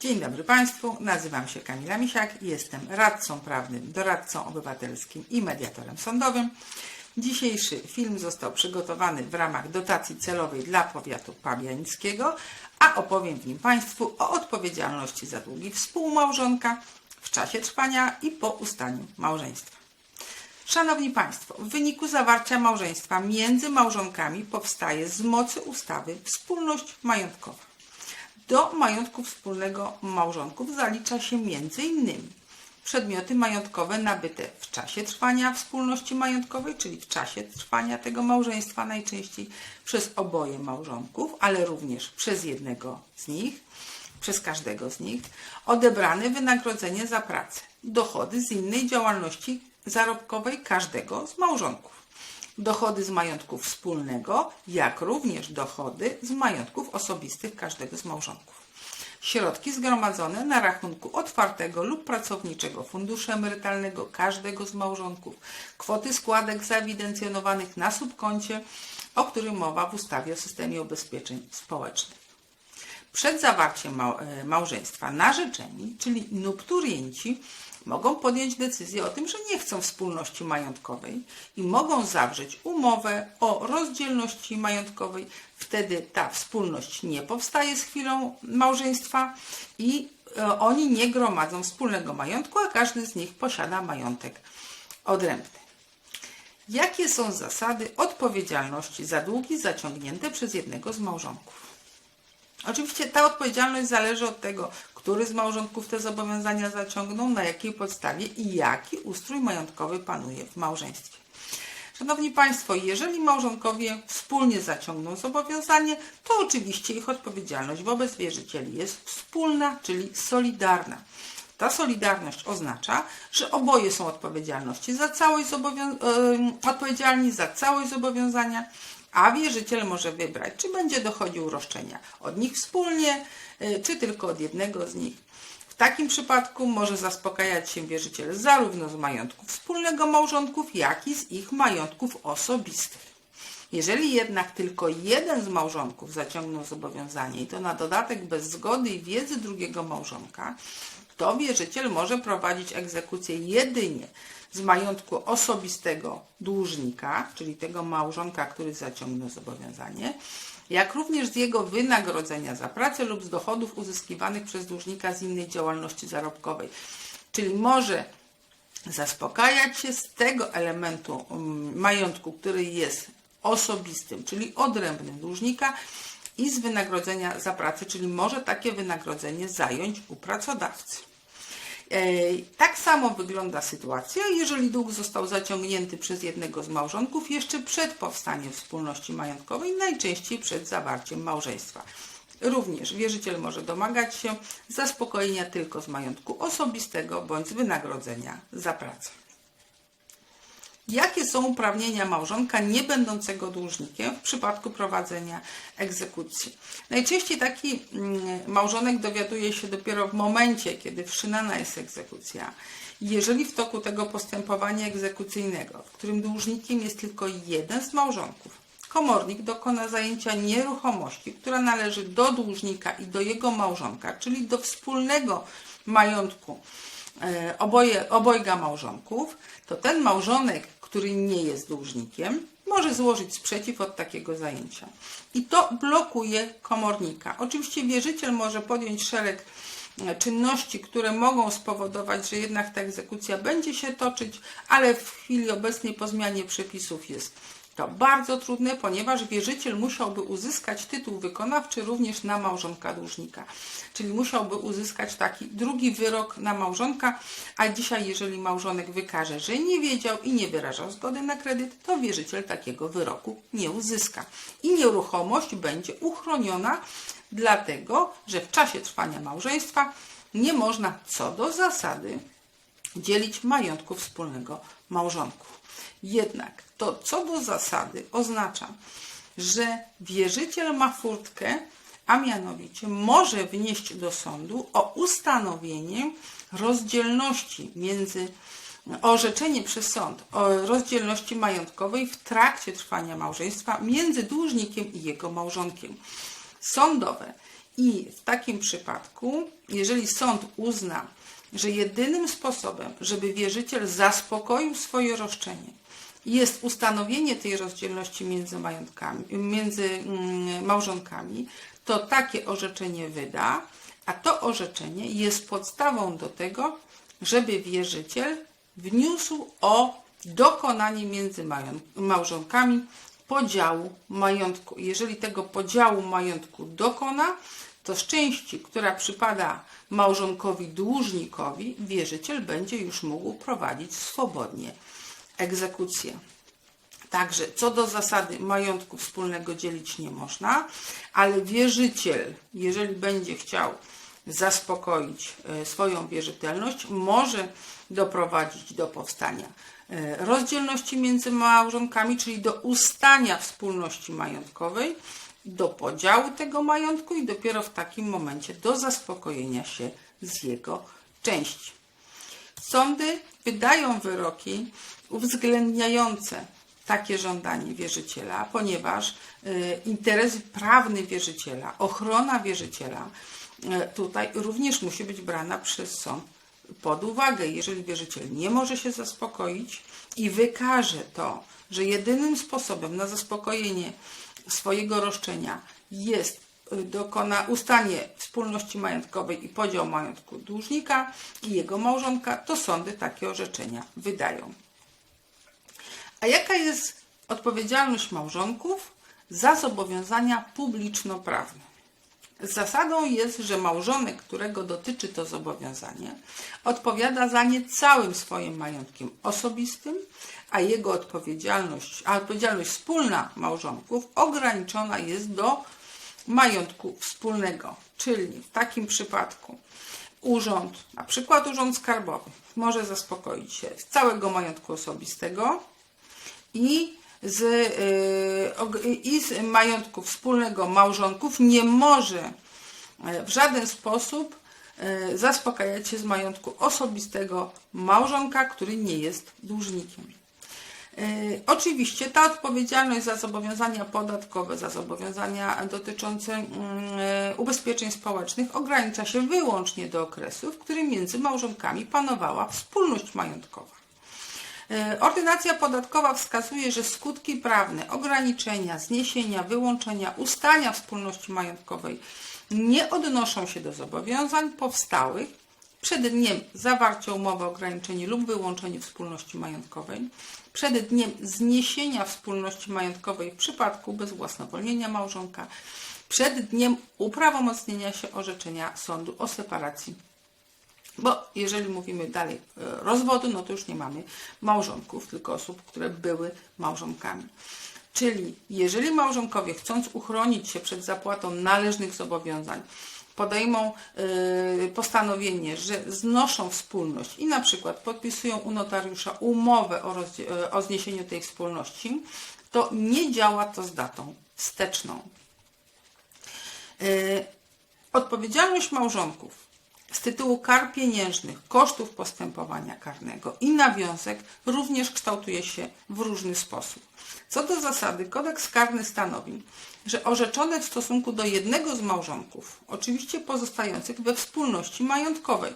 Dzień dobry Państwu, nazywam się Kamila Misiak jestem radcą prawnym, doradcą obywatelskim i mediatorem sądowym. Dzisiejszy film został przygotowany w ramach dotacji celowej dla powiatu pabiańskiego, a opowiem w nim Państwu o odpowiedzialności za długi współmałżonka w czasie trwania i po ustaniu małżeństwa. Szanowni Państwo, w wyniku zawarcia małżeństwa między małżonkami powstaje z mocy ustawy wspólność majątkowa. Do majątku wspólnego małżonków zalicza się m.in. przedmioty majątkowe nabyte w czasie trwania wspólności majątkowej, czyli w czasie trwania tego małżeństwa najczęściej przez oboje małżonków, ale również przez jednego z nich, przez każdego z nich, odebrane wynagrodzenie za pracę, dochody z innej działalności zarobkowej każdego z małżonków dochody z majątku wspólnego, jak również dochody z majątków osobistych każdego z małżonków. Środki zgromadzone na rachunku otwartego lub pracowniczego funduszu emerytalnego każdego z małżonków, kwoty składek zaewidencjonowanych na subkoncie, o którym mowa w ustawie o systemie ubezpieczeń społecznych. Przed zawarciem e, małżeństwa narzeczeni, czyli nupturienci, mogą podjąć decyzję o tym, że nie chcą wspólności majątkowej i mogą zawrzeć umowę o rozdzielności majątkowej. Wtedy ta wspólność nie powstaje z chwilą małżeństwa i e, oni nie gromadzą wspólnego majątku, a każdy z nich posiada majątek odrębny. Jakie są zasady odpowiedzialności za długi zaciągnięte przez jednego z małżonków? Oczywiście ta odpowiedzialność zależy od tego, który z małżonków te zobowiązania zaciągnął, na jakiej podstawie i jaki ustrój majątkowy panuje w małżeństwie. Szanowni Państwo, jeżeli małżonkowie wspólnie zaciągną zobowiązanie, to oczywiście ich odpowiedzialność wobec wierzycieli jest wspólna, czyli solidarna. Ta solidarność oznacza, że oboje są odpowiedzialności za całość odpowiedzialni za całość zobowiązania, a wierzyciel może wybrać, czy będzie dochodził roszczenia od nich wspólnie, y, czy tylko od jednego z nich. W takim przypadku może zaspokajać się wierzyciel zarówno z majątku wspólnego małżonków, jak i z ich majątków osobistych. Jeżeli jednak tylko jeden z małżonków zaciągnął zobowiązanie i to na dodatek bez zgody i wiedzy drugiego małżonka, to wierzyciel może prowadzić egzekucję jedynie z majątku osobistego dłużnika, czyli tego małżonka, który zaciągnął zobowiązanie, jak również z jego wynagrodzenia za pracę lub z dochodów uzyskiwanych przez dłużnika z innej działalności zarobkowej. Czyli może zaspokajać się z tego elementu mm, majątku, który jest osobistym, czyli odrębnym dłużnika i z wynagrodzenia za pracę, czyli może takie wynagrodzenie zająć u pracodawcy. E, Tak samo wygląda sytuacja, jeżeli dług został zaciągnięty przez jednego z małżonków jeszcze przed powstaniem wspólności majątkowej, najczęściej przed zawarciem małżeństwa. Również wierzyciel może domagać się zaspokojenia tylko z majątku osobistego bądź z wynagrodzenia za pracę. Jakie są uprawnienia małżonka nie będącego dłużnikiem w przypadku prowadzenia egzekucji? Najczęściej taki mm, małżonek dowiaduje się dopiero w momencie, kiedy wszczynana jest egzekucja. Jeżeli w toku tego postępowania egzekucyjnego, w którym dłużnikiem jest tylko jeden z małżonków, komornik dokona zajęcia nieruchomości, która należy do dłużnika i do jego małżonka, czyli do wspólnego majątku e, oboje, obojga małżonków, to ten małżonek, który nie jest dłużnikiem, może złożyć sprzeciw od takiego zajęcia. I to blokuje komornika. Oczywiście wierzyciel może podjąć szereg czynności, które mogą spowodować, że jednak ta egzekucja będzie się toczyć, ale w chwili obecnej po zmianie przepisów jest to bardzo trudne, ponieważ wierzyciel musiałby uzyskać tytuł wykonawczy również na małżonka dłużnika. Czyli musiałby uzyskać taki drugi wyrok na małżonka, a dzisiaj jeżeli małżonek wykaże, że nie wiedział i nie wyrażał zgody na kredyt, to wierzyciel takiego wyroku nie uzyska. I nieruchomość będzie uchroniona, dlatego że w czasie trwania małżeństwa nie można co do zasady dzielić majątku wspólnego małżonków. Jednak to co do zasady oznacza, że wierzyciel ma furtkę, a mianowicie może wnieść do sądu o ustanowienie rozdzielności między orzeczenie przez sąd o rozdzielności majątkowej w trakcie trwania małżeństwa między dłużnikiem i jego małżonkiem. Sądowe. I w takim przypadku, jeżeli sąd uzna, że jedynym sposobem, żeby wierzyciel zaspokoił swoje roszczenie, jest ustanowienie tej rozdzielności między majątkami, między mm, małżonkami, to takie orzeczenie wyda, a to orzeczenie jest podstawą do tego, żeby wierzyciel wniósł o dokonanie między małżonkami podziału majątku. Jeżeli tego podziału majątku dokona, to z części, która przypada małżonkowi dłużnikowi, wierzyciel będzie już mógł prowadzić swobodnie egzekucję. Także co do zasady majątku wspólnego dzielić nie można, ale wierzyciel, jeżeli będzie chciał zaspokoić e, swoją wierzytelność, może doprowadzić do powstania e, rozdzielności między małżonkami, czyli do ustania wspólności majątkowej, do podziału tego majątku i dopiero w takim momencie do zaspokojenia się z jego części. Sądy wydają wyroki uwzględniające takie żądanie wierzyciela, ponieważ y, interes prawny wierzyciela, ochrona wierzyciela tutaj również musi być brana przez sąd pod uwagę. Jeżeli wierzyciel nie może się zaspokoić i wykaże to, że jedynym sposobem na zaspokojenie swojego roszczenia jest y, dokona ustanie wspólności majątkowej i podział majątku dłużnika i jego małżonka, to sądy takie orzeczenia wydają. A jaka jest odpowiedzialność małżonków za zobowiązania publiczno-prawne? Zasadą jest, że małżonek, którego dotyczy to zobowiązanie, odpowiada za nie całym swoim majątkiem osobistym, a jego odpowiedzialność, a odpowiedzialność wspólna małżonków ograniczona jest do majątku wspólnego. Czyli w takim przypadku urząd, na przykład urząd skarbowy, może zaspokoić się z całego majątku osobistego i z, y, i z majątku wspólnego małżonków nie może e, w żaden sposób e, zaspokajać się z majątku osobistego małżonka, który nie jest dłużnikiem. E, Oczywiście ta odpowiedzialność za zobowiązania podatkowe, za zobowiązania dotyczące mm, ubezpieczeń społecznych ogranicza się wyłącznie do okresu, w którym między małżonkami panowała wspólność majątkowa. E, Ordynacja podatkowa wskazuje, że skutki prawne ograniczenia, zniesienia, wyłączenia, ustania wspólności majątkowej nie odnoszą się do zobowiązań powstałych przed dniem zawarcia umowy o ograniczeniu lub wyłączeniu wspólności majątkowej, przed dniem zniesienia wspólności majątkowej w przypadku bezwłasnowolnienia małżonka, przed dniem uprawomocnienia się orzeczenia sądu o separacji bo jeżeli mówimy dalej e, rozwodu, no to już nie mamy małżonków, tylko osób, które były małżonkami. Czyli jeżeli małżonkowie chcąc uchronić się przed zapłatą należnych zobowiązań, podejmą e, postanowienie, że znoszą wspólność i na przykład podpisują u notariusza umowę o, e, o zniesieniu tej wspólności, to nie działa to z datą wsteczną. Odpowiedzialność małżonków z tytułu kar pieniężnych, kosztów postępowania karnego i nawiązek również kształtuje się w różny sposób. Co do zasady, kodeks karny stanowi, że orzeczone w stosunku do jednego z małżonków, oczywiście pozostających we wspólności majątkowej,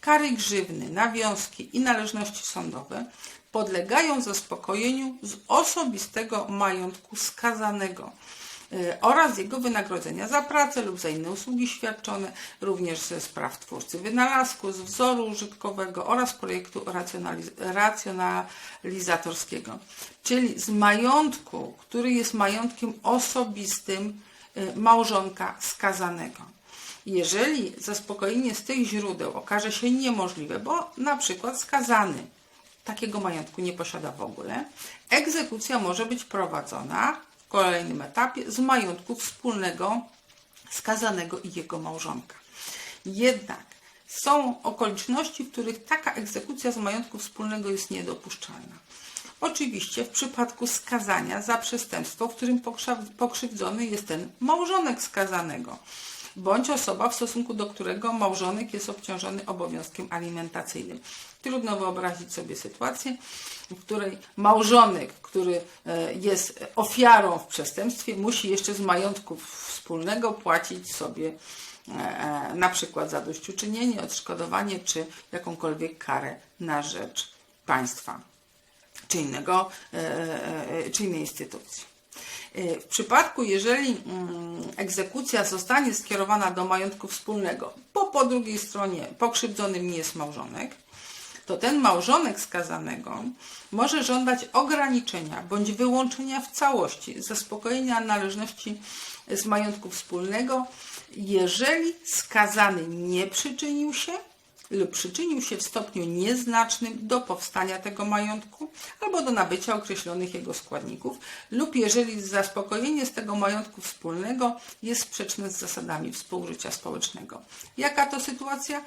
kary grzywny, nawiązki i należności sądowe podlegają zaspokojeniu z osobistego majątku skazanego oraz jego wynagrodzenia za pracę lub za inne usługi świadczone, również ze spraw twórcy wynalazku, z wzoru użytkowego oraz projektu racjonaliz- racjonalizatorskiego. Czyli z majątku, który jest majątkiem osobistym y, małżonka skazanego. Jeżeli zaspokojenie z tych źródeł okaże się niemożliwe, bo na przykład skazany takiego majątku nie posiada w ogóle, egzekucja może być prowadzona w kolejnym etapie z majątku wspólnego skazanego i jego małżonka. Jednak są okoliczności, w których taka egzekucja z majątku wspólnego jest niedopuszczalna. Oczywiście w przypadku skazania za przestępstwo, w którym pokrzywdzony jest ten małżonek skazanego. Bądź osoba, w stosunku do którego małżonek jest obciążony obowiązkiem alimentacyjnym. Trudno wyobrazić sobie sytuację, w której małżonek, który e, jest ofiarą w przestępstwie, musi jeszcze z majątku wspólnego płacić sobie e, na przykład zadośćuczynienie, odszkodowanie czy jakąkolwiek karę na rzecz państwa czy, innego, e, e, czy innej instytucji. E, W przypadku, jeżeli mm, egzekucja zostanie skierowana do majątku wspólnego, bo po drugiej stronie pokrzywdzonym nie jest małżonek, to ten małżonek skazanego może żądać ograniczenia bądź wyłączenia w całości zaspokojenia należności z majątku wspólnego, jeżeli skazany nie przyczynił się lub przyczynił się w stopniu nieznacznym do powstania tego majątku albo do nabycia określonych jego składników, lub jeżeli zaspokojenie z tego majątku wspólnego jest sprzeczne z zasadami współżycia społecznego. Jaka to sytuacja?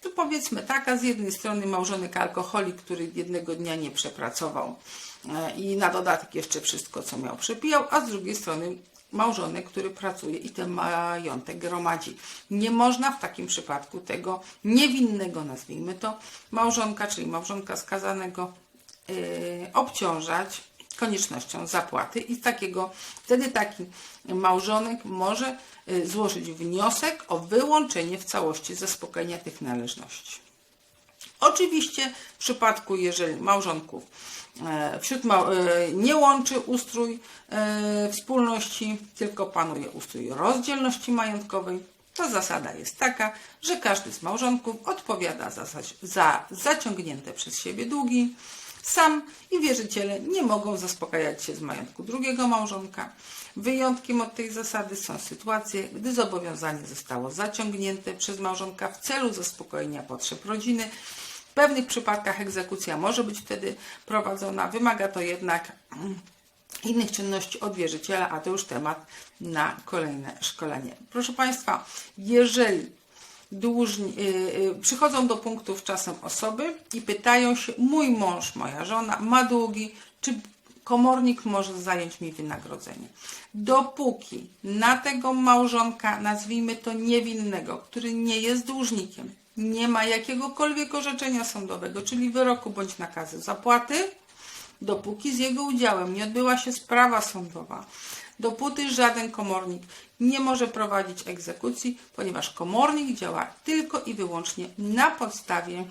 To powiedzmy taka, z jednej strony małżonek alkoholik, który jednego dnia nie przepracował e, i na dodatek jeszcze wszystko, co miał, przepijał, a z drugiej strony małżonek, który pracuje i ten majątek gromadzi. Nie można w takim przypadku tego niewinnego, nazwijmy to, małżonka, czyli małżonka skazanego, yy, obciążać koniecznością zapłaty i takiego, wtedy taki małżonek może yy, złożyć wniosek o wyłączenie w całości zaspokojenia tych należności. Oczywiście w przypadku, jeżeli małżonków e, wśród e, nie łączy ustrój e, wspólności, tylko panuje ustrój rozdzielności majątkowej, to zasada jest taka, że każdy z małżonków odpowiada za, za zaciągnięte przez siebie długi. Sam i wierzyciele nie mogą zaspokajać się z majątku drugiego małżonka. Wyjątkiem od tej zasady są sytuacje, gdy zobowiązanie zostało zaciągnięte przez małżonka w celu zaspokojenia potrzeb rodziny. Pewnych przypadkach egzekucja może być wtedy prowadzona, wymaga to jednak innych czynności od wierzyciela, a to już temat na kolejne szkolenie. Proszę Państwa, jeżeli dłużni, yy, przychodzą do punktów czasem osoby i pytają się, mój mąż, moja żona ma długi, czy komornik może zająć mi wynagrodzenie. Dopóki na tego małżonka, nazwijmy to niewinnego, który nie jest dłużnikiem, nie ma jakiegokolwiek orzeczenia sądowego, czyli wyroku bądź nakazu zapłaty, dopóki z jego udziałem nie odbyła się sprawa sądowa, dopóty żaden komornik nie może prowadzić egzekucji, ponieważ komornik działa tylko i wyłącznie na podstawie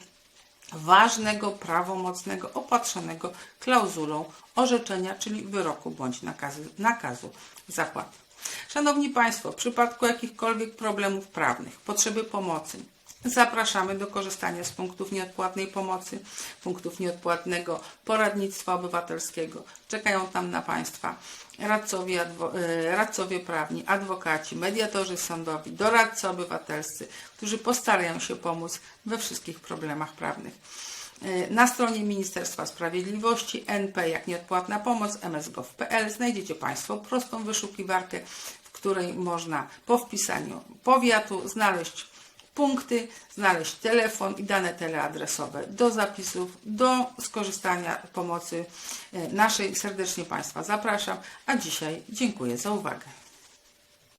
ważnego, prawomocnego, opatrzonego klauzulą orzeczenia, czyli wyroku bądź nakazu, nakazu zapłaty. Szanowni Państwo, w przypadku jakichkolwiek problemów prawnych, potrzeby pomocy, Zapraszamy do korzystania z punktów nieodpłatnej pomocy, punktów nieodpłatnego poradnictwa obywatelskiego. Czekają tam na Państwa radcowie, e, radcowie prawni, adwokaci, mediatorzy sądowi, doradcy obywatelscy, którzy postarają się pomóc we wszystkich problemach prawnych. E, Na stronie Ministerstwa Sprawiedliwości NP jak nieodpłatna pomoc msgov.pl znajdziecie Państwo prostą wyszukiwarkę, w której można po wpisaniu powiatu znaleźć punkty, znaleźć telefon i dane teleadresowe do zapisów, do skorzystania pomocy e, naszej. Serdecznie Państwa zapraszam, a dzisiaj dziękuję za uwagę.